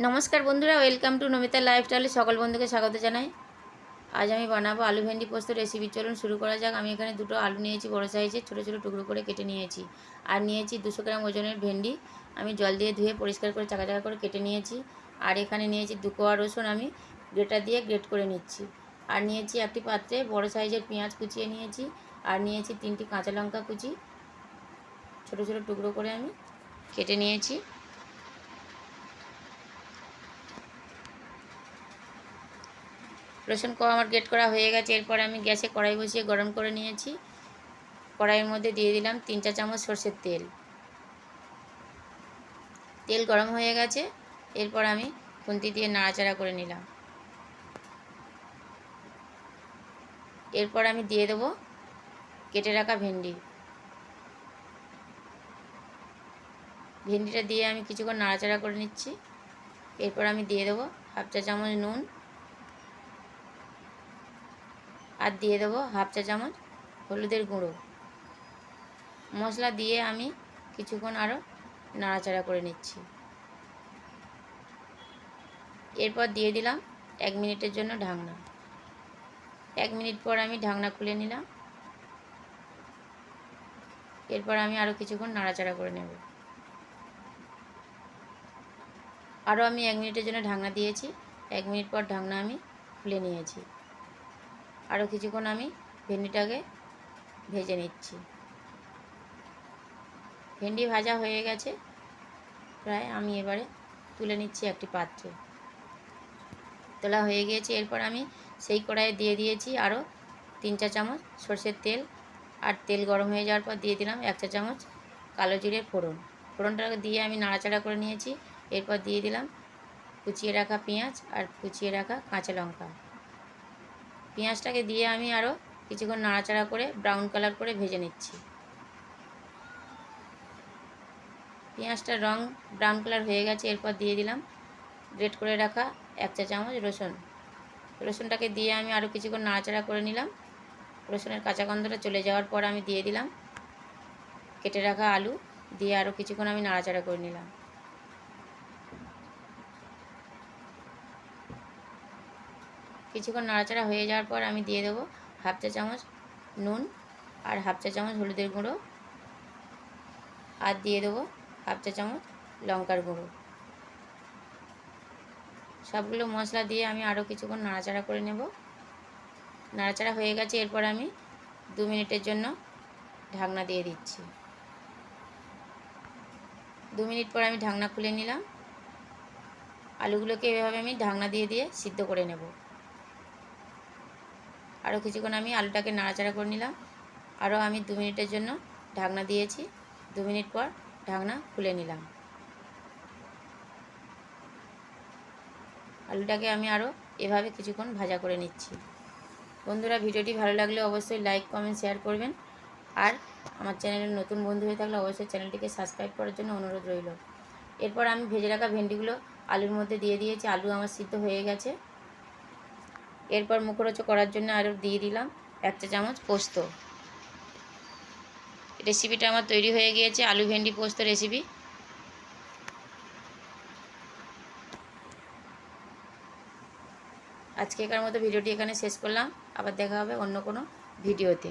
নমস্কার বন্ধুরা welcome to Namita লাইফস্টাইলে সকল বন্ধুকে স্বাগত জানাই। আজ আমি বানাবো আলু ভেন্ডি পোস্ত রেসিপি চলুন শুরু করা যাক। আমি এখানে দুটো আলু নিয়েছি, বড় সাইজের ছোটো ছোটো টুকরো করে কেটে নিয়েছি। আর নিয়েছি দুশো গ্রাম ওজনের ভেন্ডি। আমি জল দিয়ে ধুয়ে পরিষ্কার করে, চাকা চাকা করে কেটে নিয়েছি। আর এখানে নিয়েছি দু কোয়া রসুন আমি গ্রেটার দিয়ে গ্রেট করে নিচ্ছি। আর নিয়েছি একটি পাত্রে বড় সাইজের পেঁয়াজ কুচিয়ে নিয়েছি। আর নিয়েছি তিনটি কাঁচা লঙ্কা কুচি। ছোটো ছোটো টুকরো করে আমি কেটে নিয়েছি। রসুন কো আমার গ্রেট করা হয়ে গেছে। এরপর আমি গ্যাসে কড়াই বসিয়ে গরম করে নিয়েছি। কড়াইয়ের মধ্যে দিয়ে দিলাম তিন চা চামচ সর্ষের তেল। তেল গরম হয়ে গেছে। এরপর আমি খুন্তি দিয়ে নাড়াচাড়া করে নিলাম। এরপর আমি দিয়ে দেবো কেটে রাখা ভেন্ডি। ভেন্ডিটা দিয়ে আমি কিছুক্ষণ নাড়াচাড়া করে নিচ্ছি। এরপর আমি দিয়ে দেবো হাফ চা চামচ নুন। আর দিয়ে দেবো হাফ চা চামচ হলুদের গুঁড়ো। মশলা দিয়ে আমি কিছুক্ষণ আরও নাড়াচাড়া করে নিচ্ছি। এরপর দিয়ে দিলাম এক মিনিটের জন্য ঢাকনা। এক মিনিট পর আমি ঢাকনা খুলে নিলাম। এরপর আমি আরও কিছুক্ষণ নাড়াচাড়া করে নেব। আরও আমি এক মিনিটের জন্য ঢাকনা দিয়েছি। এক মিনিট পর ঢাকনা আমি খুলে নিয়েছি। আরও কিছুক্ষণ আমি ভেন্ডিটাকে ভেজে নিচ্ছি। ভেন্ডি ভাজা হয়ে গেছে। প্রায় আমি এবারে তুলে নিচ্ছি একটি পাত্রে। তোলা হয়ে গিয়েছে। এরপর আমি সেই কড়াইয়ে দিয়ে দিয়েছি আরও তিন চা চামচ সর্ষের তেল আর তেল গরম হয়ে যাওয়ার পর দিয়ে দিলাম এক চা চামচ কালো জিরের ফোড়ন। ফোড়নটাকে দিয়ে আমি নাড়াচাড়া করে নিয়েছি। এরপর দিয়ে দিলাম কুচিয়ে রাখা পেঁয়াজ আর কুচিয়ে রাখা কাঁচা লঙ্কা। পেঁয়াজটাকে দিয়ে আমি আরও কিছুক্ষণ নাড়াচাড়া করে ব্রাউন কালার করে ভেজে নিচ্ছি। পেঁয়াজটার রং ব্রাউন কালার হয়ে গেছে, এরপর দিয়ে দিলাম গ্রেট করে রাখা এক চা চামচ রসুন। রসুনটাকে দিয়ে আমি আরও কিছুক্ষণ নাড়াচাড়া করে নিলাম। রসুনের কাঁচা গন্ধটা চলে যাওয়ার পর আমি দিয়ে দিলাম। কেটে রাখা আলু দিয়ে আরও কিছুক্ষণ আমি নাড়াচাড়া করে নিলাম। কিছুক্ষণ নাড়াচাড়া হয়ে যাওয়ার পর আমি দিয়ে দেবো হাফ চা চামচ নুন আর হাফ চা চামচ হলুদের গুঁড়ো আর দিয়ে দেবো হাফ চা চামচ লঙ্কার গুঁড়ো। সবগুলো মশলা দিয়ে আমি আরও কিছুক্ষণ নাড়াচাড়া করে নেব। নাড়াচাড়া হয়ে গেছে, এরপর আমি দু মিনিটের জন্য ঢাকনা দিয়ে দিচ্ছি। দু মিনিট পর আমি ঢাকনা খুলে নিলাম। আলুগুলোকে এভাবে আমি ঢাকনা দিয়ে দিয়ে সিদ্ধ করে নেব। আরও কিছুক্ষণ আমি আলুটাকে নাড়াচাড়া করে নিলাম। আরও আমি দু মিনিটের জন্য ঢাকনা দিয়েছি। দু মিনিট পর ঢাকনা খুলে নিলাম। আলুটাকে আমি আরও এভাবে কিছুক্ষণ ভাজা করে নিচ্ছি। বন্ধুরা, ভিডিওটি ভালো লাগলে অবশ্যই লাইক, কমেন্ট, শেয়ার করবেন। আর আমার চ্যানেলের নতুন বন্ধু হয়ে থাকলে অবশ্যই চ্যানেলটিকে সাবস্ক্রাইব করার জন্য অনুরোধ রইল। এরপর আমি ভেজে রাখা ভেন্ডিগুলো আলুর মধ্যে দিয়ে দিয়েছি। আলু আমার সিদ্ধ হয়ে গেছে। এরপর মুখরোচক করার জন্য আরও দিয়ে দিলাম এক চা চামচ পোস্ত। রেসিপিটা আমার তৈরি হয়ে গিয়েছে, আলু ভেন্ডি পোস্ত রেসিপি। আজকেকার মতো ভিডিওটি এখানে শেষ করলাম, আবার দেখা হবে অন্য কোনো ভিডিওতে।